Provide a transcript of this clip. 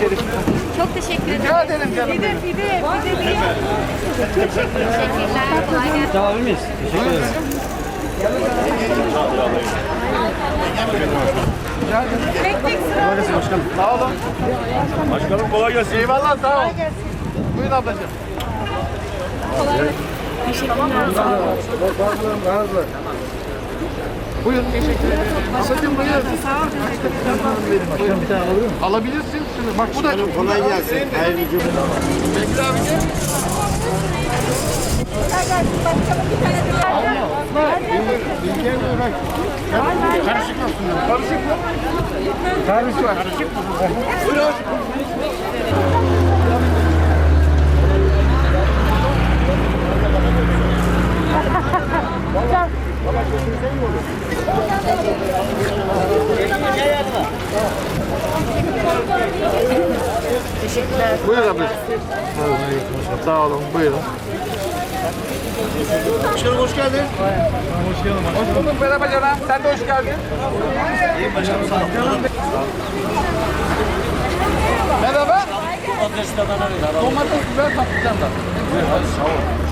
içeri. Çok teşekkür ederim. Rica ederim canım. Pide, pide, pide. Çok teşekkürler. Kolay gelsin. Devam miyiz? Teşekkür ederim. Tek tek sıra. Sağ olun. Başkanım kolay gelsin. Eyvallah sağ ol. Buyurun ablacığım. Buyurun teşekkür ederim. Ablacığım buyurun. Buyurun bir tane? Alabilirsin. Şunu. Bak bu da Kolay gelsin. Hayırlı cümleler. Bekir abicim. Karışık olsun. Karışık mı? Karışık var. Karışık mı? Buyurun. Teşekkürler. Buyurun ablacığım. Sağ olun. Buyurun. Başkanım hoş geldin. Hoş bulduk. Merhaba canım. Sen de hoş geldin. İyiyim başkanım sağ olun. Merhaba. Domates, biber, patlıcan da. Sağ ol.